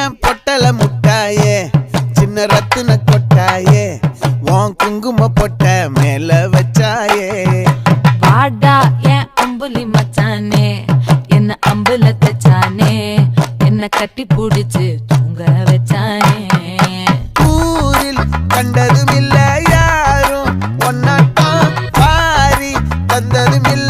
ஏன் பொட்டல முட்டாயே சின்ன ரத்தின கொட்டாயே உன் குங்கும பொட்ட மேல வச்சாயே. பாடா ஏன் அம்புலி மச்சானே என்ன அம்புல தச்சானே என்ன கட்டி பிடிச்சு தூங்க வச்சானே. ஊரில் கண்டதும் இல்ல யாரும் ஒன்னாட்டம் பாரி தந்ததும் இல்ல.